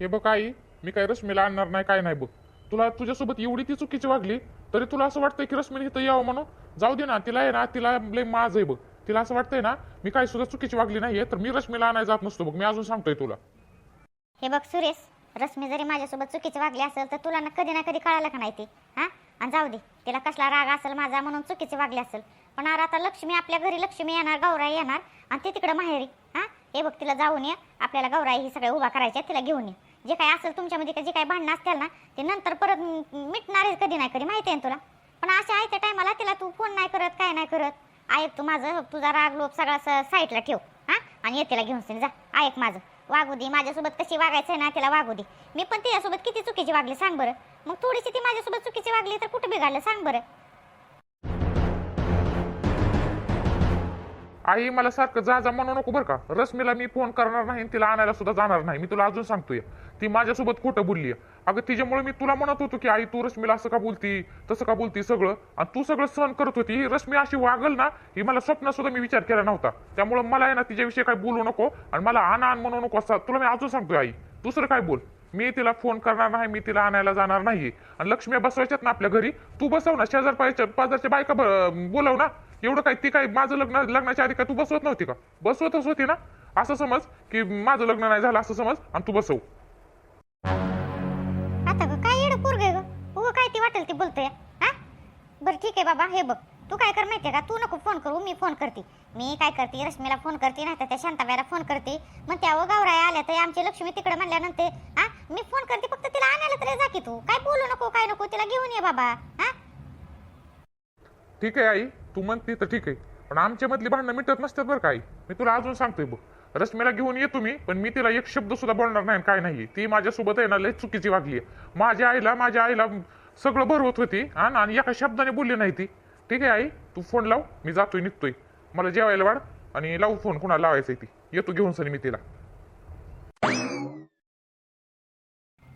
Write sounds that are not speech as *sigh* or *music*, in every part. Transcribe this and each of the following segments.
हे बघ आई मी काय रश्मीला आणणार नाही काय नाही बघ. तुला तुझ्यासोबत एवढी ती चुकीची वागली तरी तुला असं वाटतंय की रश्मीने इथं यावं म्हणून? जाऊ दे ना तिला आहे ना तिला लय माझ आहे बघ. तिला असं वाटतंय ना मी काय सुद्धा चुकीची वागली नाहीये तर मी रश्मीला आणायला जात नसतो बघ. मी अजून सांगतोय तुला. हे बघ सुरेश रश्मी जरी माझ्यासोबत चुकीची वागली असेल तर तुला ना कधी ना कधी कळालं का नाही ते? हा? आणि जाऊ दे तिला कसला राग असेल माझा म्हणून चुकीची वागली असेल. पण अरे आता लक्ष्मी आपल्या घरी लक्ष्मी येणार गौराई येणार आणि ती तिकडे माहेरी. हा? हे बघ तिला जाऊन ये आपल्याला गौराई ही सगळ्या उभा करायच्या तिला घेऊन ये. जे काय असेल तुमच्यामध्ये जे काही भांडणं असतील ना ते नंतर परत मिटणार आहे कधी नाही कधी माहिती आहे ना तुला. पण अशा आहे त्या टायमाला तिला तू फोन नाही करत काय नाही करत. ऐक तू माझं तुझा राग लोप सगळा साईडला ठेव हां? आणि येतेला घेऊन जा. ऐक माझं. वागू दे माझ्यासोबत कशी वागायचं आहे ना तिला वागू दे. मी पण तिच्यासोबत किती चुकीची वागली सांग बरं. मग थोडीशी ती माझ्यासोबत चुकीची वागली तर कुठं बिघडलं सांग बरं. आई मला सारखं जा जा म्हणू नको बरं का. रश्मीला मी फोन करणार नाही आणि तिला आणायला सुद्धा जाणार नाही. मी तुला अजून सांगतोय. ती माझ्यासोबत खोटं बोलली अगं तिच्यामुळे मी तुला म्हणत होतो की आई तू रश्मीला असं का बोलती? तसं का बोलती सगळं? आणि तू सगळं सहन करत होती. ही रश्मी अशी वागल ना ही मला स्वप्न सुद्धा मी विचार केला नव्हता. त्यामुळे मला आहे ना तिच्याविषयी काय बोलू नको आणि मला आण आण म्हणू नको असं. तुला मी अजून सांगतोय आई. दुसरं काय बोल? मी तिला फोन करणार नाही मी तिला आणायला जाणार नाही. आणि लक्ष्मी बसवायच्यात ना आपल्या घरी. तू बसव ना शेजार पाजारच्या बायका बोलव ना. एवढं काय ती काय माझं लग्न लग्नाच्या आधी काय तू बसवत नव्हती का? बसवतच होती ना. असं समज की माझं लग्न नाही झालं असं समज आणि तू बसव. आता काय पोरग काय ती वाटेल ती बोलतोय? हा? बरं ठीक आहे बाबा हे बघ. तू काय कर माहिती का? तू नको फोन करू मी फोन करते. मी काय करते? रश्मीला फोन करते नाही तर त्या शांताबाईला फोन करते. मग त्या गावराय आल्या तर आमची लक्ष्मी तिकडे म्हणल्यानंतर हा मी फोन करते फक्त तिला आणायला तरी जा की तू. काय बोलू नको काय नको तिला घेऊन ये बाबा. हा ठीक आहे आई तू म्हणते तर ठीक आहे. पण आमच्या मधली भांडणं मिटत नसतात बरं का आई. मी तुला अजून सांगतोय बघ. रश्मीला घेऊन येतो मी पण मी तिला एक शब्द सुद्धा बोलणार नाही आणि काय नाही ती माझ्यासोबत आहे ना लय चुकीची वागली आहे माझ्या आईला माझ्या आईला सगळं भरवत होती आणि एका शब्दाने बोलली नाही ती. ठीक आहे आई तू फोन लाव मी जातोय निघतोय. मला जेवायला वाढ आणि लावू फोन कुणाला लावायचं ती. येतो घेऊन सनी मी तिला.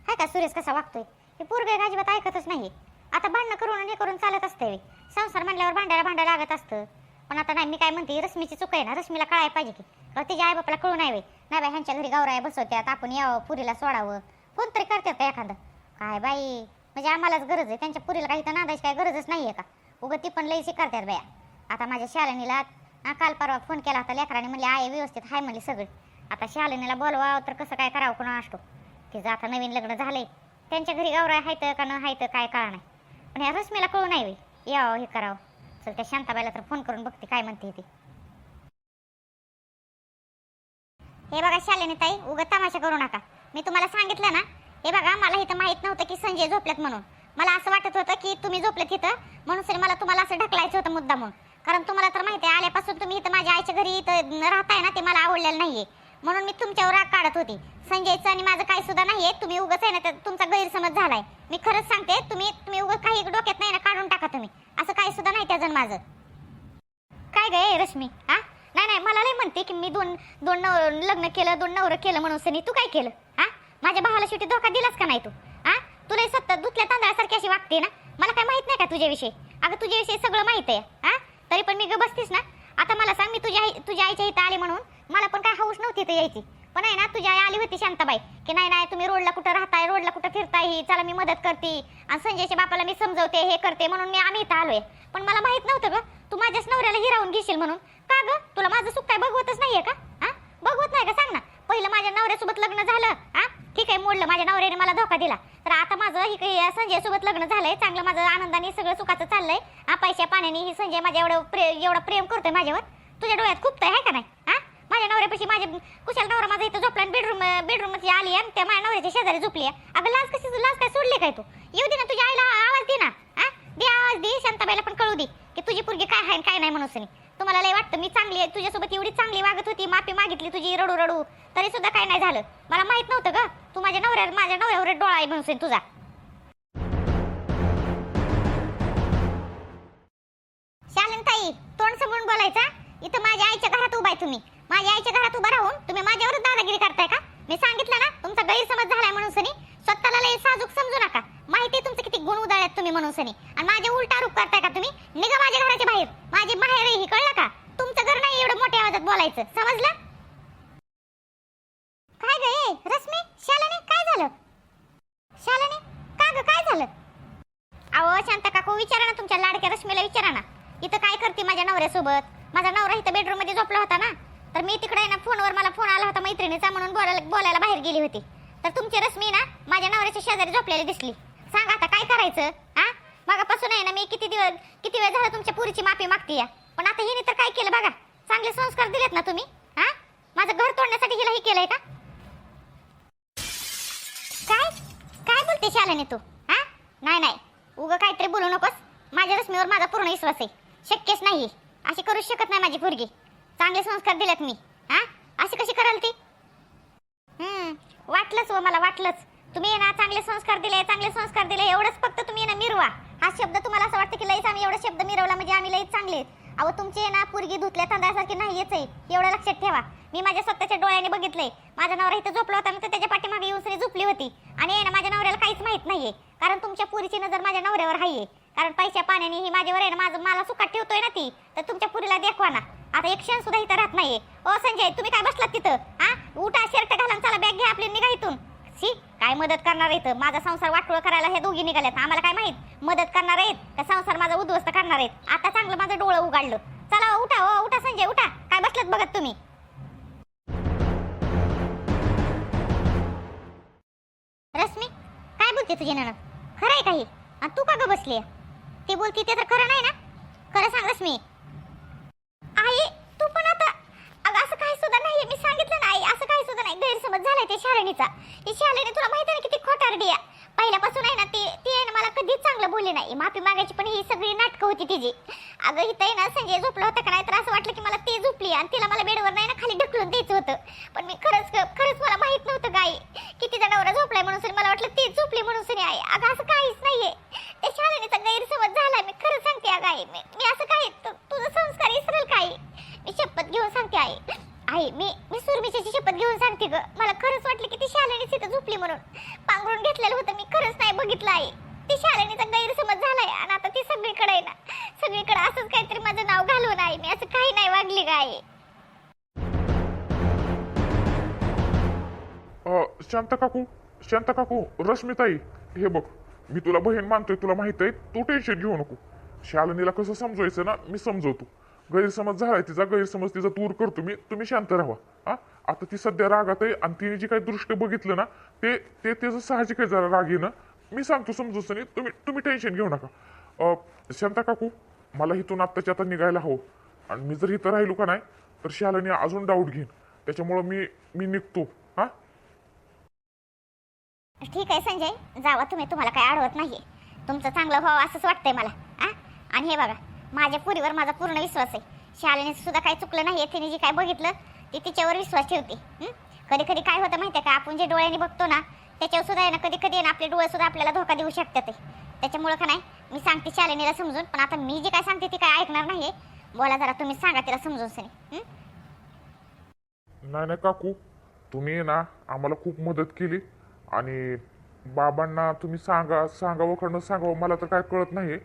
हाय का सुरेश कसा वागतोय? हे पोरग अजिबात ऐकतच नाही आता भांडणं करून आणि करून चालत असते संसार म्हणल्यावर भांडायला भांडायला लागत असतं. पण आता नाही मी काय म्हणते रश्मीची चूक आहे ना रश्मीला कळायला पाहिजे की. तिच्या आई बापाला कळू नाही वे. नाही बाई ह्यांच्या घरी गौराय बसवत्यात आपण यावं पुरीला सोडावं. फोन तरी करतात का एखादं. काय बाई म्हणजे आम्हालाच गरज आहे त्यांच्या पुरीला काही तर नांदायची काय गरजच नाही आहे का? उगं ती पण लईशी करतात बाया. आता माझ्या शालिनीला काल परवा फोन केला होता लेकराने म्हणले आहे व्यवस्थित हाय म्हणले सगळी. आता शालिनीला बोलवावं तर कसं काय करावं कोणा असतो? तिचं आता नवीन लग्न झालंय. त्यांच्या घरी गावराय हायत का न हायत काय कळा नाही. पण ह्या रश्मीला कळू नाही यावं हे करावं. चल त्या शांताबाईला तर फोन करून बघते काय म्हणते ती. हे बघा शालिनी ताई उगं तमाशा करू नका. मी तुम्हाला सांगितलं ना हे बघा मला इथं माहीत नव्हतं की संजय झोपलेत म्हणून. मला असं वाटत होतं की तुम्ही झोपले इथं म्हणून सर मला तुम्हाला असं ढकलायचं होतं मुद्दा म्हणून कारण तुम्हाला तर माहिती आहे आल्यापासून तुम्ही इथं माझ्या आईच्या घरी इथं राहताय ना ते मला आवडलेलं नाहीये. म्हणून मी तुमच्यावर राग काढत होती. संजयचं आणि माझं काही सुद्धा नाहीये तुम्ही उगच आहे ना तर तुमचा गैरसमज झालाय. मी खरंच सांगते तुम्ही तुम्ही उगच काही डोक्यात नाही ना काढून टाका तुम्ही. असं काही सुद्धा नाही त्याजण माझं. काय गे रश्मी? हा? नाही नाही मला नाही म्हणते की मी दोन दोन नव लग्न केलं दोन नवरं केलं म्हणून सनी तू काय केलं? हा? माझ्या भावाला शेवटी धोका दिलास का नाही तू? तुला सत्तर धुतल्या तांदळासारखी अशी वागते ना? मला काय माहीत नाही का तुझ्याविषयी? अगं तुझ्याविषयी सगळं माहीत आहे हा? तरी पण मी ग बसतीस ना? आता मला सांग मी तुझ्या आई तुझ्या आईच्या इथं आले म्हणून मला पण काय हौस नव्हती इथं यायची. पण आहे ना तुझी आई आली होती शांताबाई की नाही नाही तुम्ही रोडला कुठं राहताय रोडला कुठं फिरताय ही चला मी मदत करते. आणि संजयच्या बापाला मी समजवते हे करते म्हणून मी आम्ही इथं आलोय. पण मला माहीत नव्हतं ग तू माझ्याच नवऱ्याला हिरावून घेशील म्हणून. का ग? तुला माझं सुख काय बघवतच नाहीये का? हा? बघवत नाही का सांग ना. पहिलं माझ्या नवऱ्यासोबत लग्न झालं हा? ठीक आहे मोडलं. माझ्या नवऱ्याने मला धोका दिला. तर आता माझं ही काही संजय सोबत लग्न झालंय. चांगलं माझं आनंदाने सगळं सुखाचं चाललंय. हा पैशा पाण्याने ही संजय माझ्या एवढं प्रे एवढं प्रेम करतोय माझ्यावर. तुझ्या डोळ्यात खूप आहे का नाही? हा? माझ्या नवऱ्यापाशी माझ्या कुशाल नवरा माझा इथं झोपला आणि बेडरूम बेडरूममध्ये आली आणि त्या माझ्या नवऱ्याच्या शेजारी झोपली आहे. अगं लाज कशी लाज काय सोडली काय तू? येऊ दे ना तुझ्या आईला आवाज दे ना. हा? दे आवाज दे शांताबाईला पण कळू दे की तुझी पोरगी काय आहे काय नाही म्हणून तुम्हाला लय वाटतं मी चांगली आहे तुझ्यासोबत एवढी चांगली वागत होती माफी मागितली तुझी रडू रडू. तरी सुद्धा काय नाही झालं. मला माहीत नव्हतं ग. तू माझ्या नवऱ्यावर माझ्या नवऱ्यावर डोळा आहे म्हणून तुझा. तुझा शालनताई तोंड समोरून बोलायचा इथं माझ्या आईच्या घरात उभा आहे तुम्ही. माझ्या आईच्या घरात उभा राहून तुम्ही माझ्यावर दादागिरी करताय का? मी सांगितलं ना तुमचा गैरसमज झालाय म्हणून सनी. स्वतःला लय साजूक समजू नका. माहिती तुमचं किती गुण उदाळ्यात तुम्ही म्हणून आणि माझे उलटा आरोप करताय का तुम्ही? निघा माझ्या घराच्या बाहेर. माझे बाहेर ही कळलं का? तुमचं घर नाही एवढं मोठ्या आवाजात बोलायचं. समजलं? काय ग ए रश्मी? शालाने? काय झालं? शालाने? का ग? काय झालं? अहो शांत काकू विचारा ना तुमच्या लाडक्या रश्मीला विचारा ना. इथं काय करते माझ्या नवऱ्यासोबत? माझा नवरा इथं बेडरूममध्ये झोपला होता ना? तर मी तिकडे ना फोनवर मला फोन आला होता मैत्रिणीचा म्हणून बोलायला बोलायला बाहेर गेली होती. तर तुमची रश्मी ना माझ्या नवऱ्याच्या शेजारी झोपलेली दिसली. सांग आता काय करायचं हा? मगापासून आहे ना मी किती दिवस किती वेळ झाला तुमच्या पुरीची माफी मागते या? पण आता हिने तर काय केलं बघा? चांगले संस्कार दिलेत ना तुम्ही हा? माझं घर तोडण्यासाठी हिला हे केलंय का? काय? काय बोलते शालिनी तू हा? नाही नाही. उगं काहीतरी बोलू नकोस. माझ्या रश्मीवर माझा पूर्ण विश्वास आहे. शक्यच नाही अशी करू शकत नाही माझी पोरगी. चांगले संस्कार दिलेत मी हा? अशी कशी कराल ती? हम्म वाटलंच व मला वाटलंच. तुम्ही आहे ना चांगले संस्कार दिले चांगले संस्कार दिले एवढंच फक्त तुम्ही आहे ना मिरवा. हा शब्द तुम्हाला असं वाटतं की लईच आम्ही एवढा शब्द मिरवला म्हणजे आम्ही लईच चांगले आहेत. अहो तुमची आहे ना पुरगी धुतल्या तांदळासारखी नाहीच आहे. एवढं लक्षात ठेवा. मी माझ्या स्वतःच्या डोळ्याने बघितलंय. माझा नवरा इथं झोपला होता मी तर त्याच्या पाठीमागे येऊन सरी झोपली होती. आणि आहे ना माझ्या नवऱ्याला काहीच माहीत नाहीये. कारण तुमच्या पुरीची नजर माझ्या नवऱ्यावर आहे कारण पैशा पाण्याने ही माझ्यावर आहे ना माझं मला सुखात ठेवतोय ना ती. तर तुमच्या पुरीला देखवा ना. आता एक क्षण सुद्धा इथं राहत नाहीये. ओ संजय तुम्ही काय बसलात तिथं? हा? उठा शर्ट घालून चला बॅग घ्या आपली निघा इथून. शी काय मदत करणार इथं? माझा संसार वाटोळ करायला हे दोघी निघाल्यात. आम्हाला काय माहीत? मदत करणार आहेत का संसार माझा उद्ध्वस्त करणार आहेत? आता चांगलं माझं डोळं उघडलं. चला उठा ओ उठा संजय उठा. काय बसलात बघत तुम्ही? रश्मी काय बोलते तुझी नणद? खरं आहे काही आणि तू का ग बसली ती बोलती ते तर खरं नाही ना? खरं सांग रश्मी. आई तू पण आता अगं असं काही सुद्धा नाहीये. मी सांगितलं ना आई असं काही सुद्धा नाही. गैरसमज झालाय ते शालिनीचा. ही शालिनी तुला माहिती आहे ना किती खोटारडी आहे पहिल्यापासून आहे ना ती ती आहे ना मला बोलली नाही. माफी मागायची पण ही सगळी नाटकं होती तिची. अगं इथं आहे ना संजय झोपलं होतं का नाही तर असं वाटलं की मला ती झोपली आणि तिला मला बेडवर नाही ना खाली ढकलून द्यायचं होतं. पण मी खरंच खरंच मला माहीत नव्हतं काय की तिचा नवरा झोपलाय म्हणून सरी मला वाटलं ती झोपली म्हणून सरी आहे. अगं असं काहीच नाहीये. त्या शालिनीचा गैरसमज झालाय. मी खरं सांगते अगं आहे मी असं काय तु- तुझं संस्कार इसरेल काय मी शपथ घेऊन सांगते आहे आहे मी मी सुरमिशाची शपथ घेऊन सांगते ग. मला खरंच वाटलं की ती शालिनी तिथं झोपली म्हणून. पांघरून घेतलेलं होतं. मी खरंच नाही बघितलं आहे ती शालिनीचा गैरसमज झालाय आणि आता ती सगळीकडे आहे ना. सगळीकडे असंच काहीतरी माझं नाव घालून आहे. मी असं काही नाही वागली गाय शांत काकू शांत काकू रश्मिताई हे बघ मी तुला बहीण मानतोय तुला माहीत आहे तू टेन्शन घेऊ नको. शालिनीला कसं समजवायचं ना मी समजवतो. गैरसमज झालाय तिचा गैरसमज तिचा दूर करतो मी तुम्ही शांत राहा. हा? आता ती सध्या रागात आहे आणि तिने जी काही दृष्ट बघितलं ना ते ते त्याचं साहजिक आहे जरा राग येणं मी सांगतो समजू सनी तुम्ही तुम्ही टेन्शन घेऊ नका. अ, शांता काकू मला इथून आत्ताच्या आता निघायला हवं. आणि मी जर इथं राहिलो का नाही तर शालिनी अजून डाऊट घेईन. त्याच्यामुळं मी मी निघतो. हा? ठीक आहे संजय जावा तुम्ही. तुम्हाला काय अडवत नाहीये. तुमचं चांगलं व्हावं असंच वाटतंय मला. आ आणि हे बघा माझ्या पुरीवर माझा पूर्ण विश्वास आहे. शालेने सुद्धा काही चुकलं नाही तिने जे काय बघितलं ते तिच्यावर विश्वास ठेवते. कधी कधी काय होतं माहितीये का? आपण जे डोळ्याने बघतो ना त्याच्यावर सुद्धा आहे ना कधी कधी आहे ना आपले डोळे सुद्धा आपल्याला धोका देऊ शकतात त्याच्यामुळं का नाही मी सांगते शालिनीला समजून पण आता मी जे काय सांगते ते काय ऐकणार नाही बोला जरा तुम्ही सांगा तिला समजून सनी. नाही नाही काकू. तुम्ही ना आम्हाला खूप मदत केली. आणि बाबांना तुम्ही सांगा सांगावं कडनं सांगावं मला तर काय कळत नाही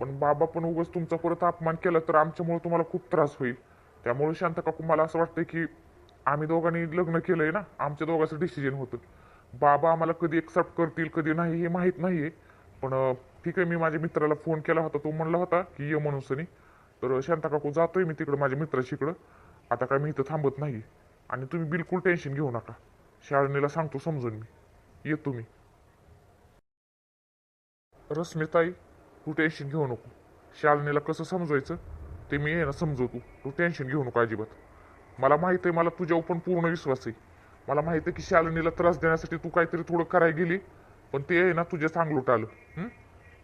पण बाबा पण उगाच तुमचा परत अपमान केला तर आमच्यामुळे तुम्हाला खूप त्रास होईल. त्यामुळे शांत काकू मला असं वाटतं की आम्ही दोघांनी लग्न केलंय ना आमच्या दोघांचं डिसिजन होतं. बाबा आम्हाला कधी एक्सेप्ट करतील कधी नाही हे माहीत नाहीये. पण ठीक आहे मी माझ्या मित्राला फोन केला होता तो म्हणला होता की ये म्हणून सनी. तर शांता काकू जातोय मी तिकडं माझ्या मित्राशी इकडं. आता काय मी इथं थांबत नाही आणि तुम्ही बिलकुल टेन्शन घेऊ नका. शाळणीला सांगतो समजून मी. येतो मी. रश्मिताई तू टेन्शन घेऊ नको. शालिनीला कसं समजवायचं ते मी आहे ना समजवतो. तू टेन्शन घेऊ नको अजिबात. मला माहीत आहे मला तुझ्यावर पण पूर्ण विश्वास आहे. मला माहिती आहे की शालिनीला त्रास देण्यासाठी तू काहीतरी थोडं करायला गेली पण ते आहे ना तुझ्या चांगलं आलं.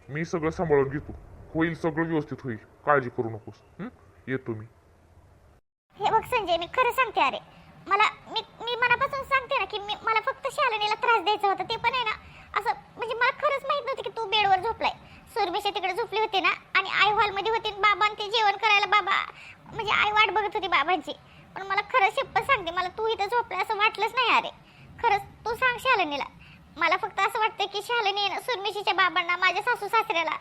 मी सगळं सांभाळून घेतो. होईल सगळं व्यवस्थित होईल. काळजी करू नकोस. येतो मी. हे बघ संजय मी खरं सांगते अरे. मला मी मी मनापासून सांगते ना की मी मला फक्त शालिनीला त्रास द्यायचा होता ते पण आहे ना. असं म्हणजे मला खरंच माहीत नव्हतं की तू बेडवर झोपलाय. सुरभीच्या तिकडे झोपली होती ना आणि आई हॉलमध्ये होती बाबा आणि ते जेवण करायला बाबा म्हणजे आई वाट बघत होती बाबांची. पण मला खरं शपथ सांगते मला तू इथं झोपलं असं वाटलंच नाही अरे. खरंच तू सांग शालिनीला. मला फक्त असं वाटतं की शालिनी ना सुरमिशीच्या बाबांना माझ्या सासू सासऱ्याला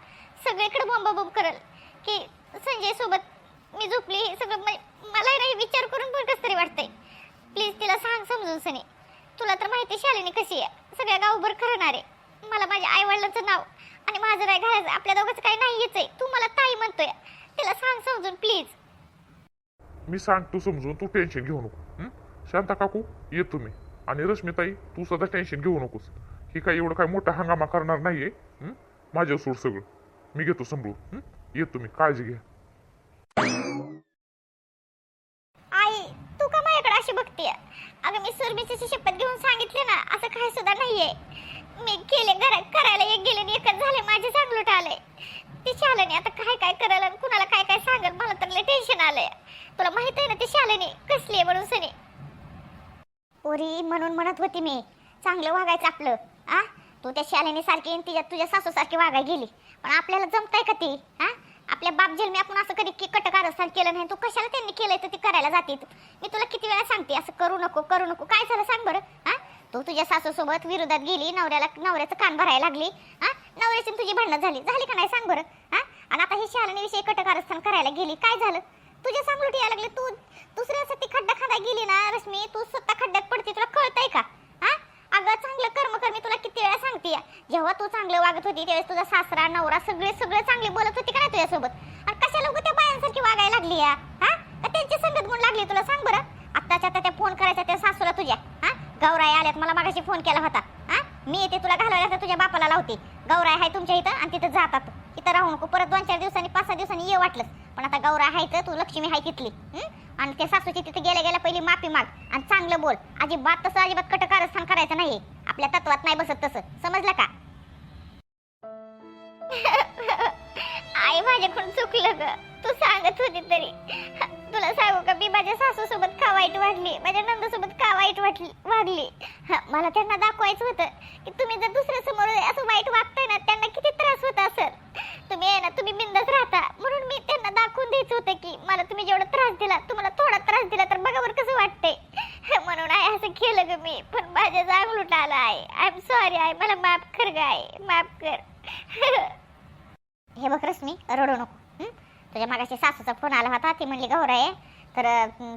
सगळीकडे बोंबाबोंब करल. की संजय सोबत मी झोपली हे सगळं म्हणजे मला नाही विचार करून पण कसं तरी वाटतंय. प्लीज तिला सांग समजून सनी. तुला तर माहिती आहे शालिनी कशी आहे. सगळ्या गावभर खरणार आहे मला माझ्या आई वडिलांचं नाव आणि माझं नाही घालायचं आपल्या दोघांचं काही नाहीच आहे. तू मला ताई म्हणतोय. तिला सांग समजून प्लीज. मी सांगतो समजून तू टेन्शन घेऊ नको. शांता काकू ये तुम्ही आणि रश्मिताई तू सुद्धा टेन्शन घेऊ नकोस. ही काही एवढं काय मोठा हंगामा करणार नाहीये. माझ्या सोड सगळं. मी घेतो समजून ये तुम्ही काळजी घ्या आई तू का माझ्याकडे अशी बघतीय अगं मी सुरमीची शपथ घेऊन सांगितले ना असं काही सुद्धा नाहीये मी केले घरात करायला एक गेले आणि एकच झाले माझे चांगलं आले ती शालिनी आता काय काय करायला आणि कुणाला काय काय सांगल मला तर लय टेन्शन आलंय तुला माहीत कसली म्हणून पोरी म्हणून म्हणत होती मी चांगलं वागायचं आपलं आ? तू त्या शालेने सारखी आणि तिच्या तुझ्या सासू सारखी वागाय गेली पण आपल्याला जमताय का ती हा आपल्या बाप जन्मी आपण असं कधी कट कारस्थान केलं नाही तू कशाला त्यांनी केलंय तर ती करायला जाते? मी तुला किती वेळा सांगते असं करू नको करू नको काय झालं सांग बरं हा तू तुझ्या सासूसोबत विरोधात गेली नवऱ्याला नवऱ्याचं कान भरायला लागली हा नवऱ्याची तुझी भांडणं झाली झाली का नाही सांग बरं हा आणि आता हे शालेने विषयी कटकारस्थान करायला गेली काय झालं? तुझ्या सांगलुट यायला लागले. तू दुसऱ्यासाठी खड्डा खादा गेली ना रश्मी तू स्वतः खड्ड्यात पडते तुला कळतंय का? हा? अगं चांगलं कर्म कर मी तुला किती वेळा सांगते. जेव्हा तू चांगलं वागत होती त्यावेळेस तुझा सासरा नवरा सगळे सगळे चांगले बोलत होते का नाही तुझ्यासोबत? आणि कशा लोक त्या बायांसारखी वागायला लागली या? हा? का त्यांची संगत गुण लागली तुला? सांग बरं. आत्ताच्या आता त्या फोन करायचा त्या सासूला तुझ्या. हा? गौराई आल्यात मला मागाशी फोन केला होता. हा? मी येते तुला घालवायला तुझ्या बापाला लावते. गौराई आहे तुमच्या इथं आणि तिथं जातात. इथं राहू नको परत दोन चार दिवसांनी पाच सहा दिवसांनी ये वाटलं पण आता गौरा आहे तू लक्ष्मी आहे तिथली आणि त्या सासूची तिथे गेल्या गेल्या पहिली माफी माग आणि चांगलं बोल. अजिबात तसं अजिबात सांग करायचं नाही आपल्या तत्वात नाही बसत तसं. समजलं का? आई माझ्याकडून चुकलं ग. तू सांगत होती तरी. तुला सांगू का मी माझ्या सासू सोबत का वाईट वाढली माझ्या नंदसोबत का वाईट वाटली वाढली मला त्यांना दाखवायचं होतं की तुम्ही जर दुसऱ्या समोर असं वाईट वागताय ना त्यांना किती त्रास होत असेल? तुम्ही आहे ना तुम्ही बिंदच राहता सांगून द्यायचं होतं की मला तुम्ही जेवढा त्रास दिला तुम्हाला थोडा त्रास दिला तर बघा बरं कसं वाटतंय. *laughs* म्हणून आहे असं केलं ग मी. पण माझ्या जागलूट आला आहे. आय एम सॉरी आहे. मला माफ कर गाय माफ कर. *laughs* हे बघ रश्मी रडू नको. तुझ्या मागाशी सासूचा फोन आला होता. ती म्हणली गौर आहे. तर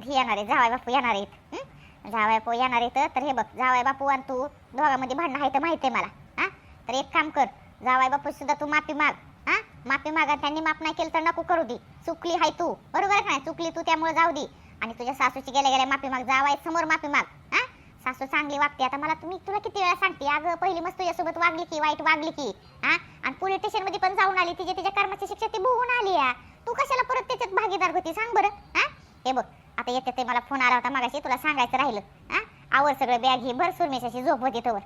ही येणार आहे. जावाय बापू येणार आहेत. जावाय बापू येणार आहेत. तर हे बघ जावाय बापू आणि तू दोघांमध्ये भांडणं आहे तर माहिती आहे मला. हा? तर एक काम कर. जावाय बापू सुद्धा तू माफी माग. हा? माफी मागा त्यांनी माफ नाही केलं तर नको करू दे. चुकली आहे तू. बरोबर आहे का नाही? चुकली तू त्यामुळे जाऊ दे. आणि तुझ्या सासूची गेल्या गेल्या माफी माग जावाय समोर माफी माग. हा? सासू चांगली वागते. आता मला तुम्ही तुला किती वेळा सांगते अगं पहिली मस्त तुझ्यासोबत वागली की वाईट वागली की. हा? आणि पोलीस स्टेशनमध्ये पण जाऊन आली तिच्या तिच्या कर्माची शिक्षा ती भोगून आली या. तू कशाला परत त्याच्यात भागीदार होती सांग बरं. हा? हे बघ आता येते ते मला फोन आला होता मागाशी तुला सांगायचं राहिलं. हा? आवर सगळं बॅग ही भर सुरमेशाशी झोप होती तवर.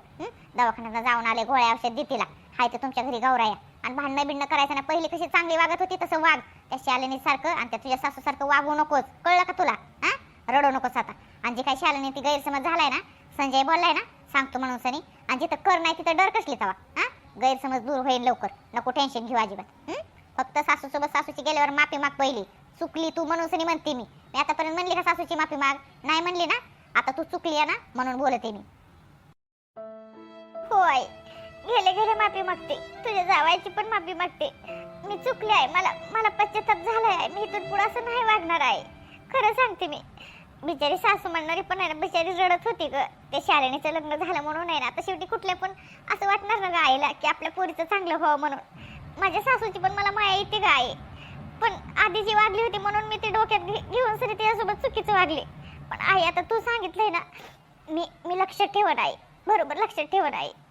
दवाखान्यात जाऊन आले गोळ्या औषध दे तिला. हाय तर तुमच्या घरी गौराया. आणि भांडणं बिंडणं करायचं ना पहिली कशी चांगली वागत होती तसं वाग. त्या शालिनी सारखं आणि त्या तुझ्या सासू सारखं वागू नकोस. कळलं का तुला? हा? रडू नकोस आता. आणि जे काही शालिनी ती गैरसमज झालाय ना संजय बोललाय ना सांगतो म्हणून सनी आणि जिथं कर नाही तिथं डर कसली तवा? हा? गैरसमज दूर होईल लवकर. नको टेन्शन घेऊ अजिबात. फक्त सासूसोबत सासूची गेल्यावर माफी माग पहिली. चुकली तू म्हणून सनी म्हणते मी. मी आतापर्यंत म्हणली का सासूची माफी माग? नाही म्हणली ना? आता तू चुकली आहे ना? म्हणून बोलते मी. होय. गेले गेले माफी मागते. तुझ्या जावायची पण माफी मागते. मी चुकले आहे. मला मला पश्चाताप झालाय. आहे मी इथून पुढे असं नाही वागणार आहे. खरं सांगते मी. बिचारी सासू म्हणणारी पण आहे ना बिचारी रडत होती ग. ते शालिनीचं लग्न झालं म्हणून आहे ना आता शेवटी कुठल्या पण असं वाटणार ना ग आईला की आपल्या पोरीचं चांगलं व्हावं म्हणून. माझ्या सासूची पण मला माया येते ग आई. पण आधी जी वागली होती म्हणून मी ते डोक्यात घे- घेऊन सरी तिच्यासोबत चुकीचं वागले. पण आई आता तू सांगितलंय ना मी मी लक्षात ठेवत आहे. बरोबर लक्षात ठेवत आहे.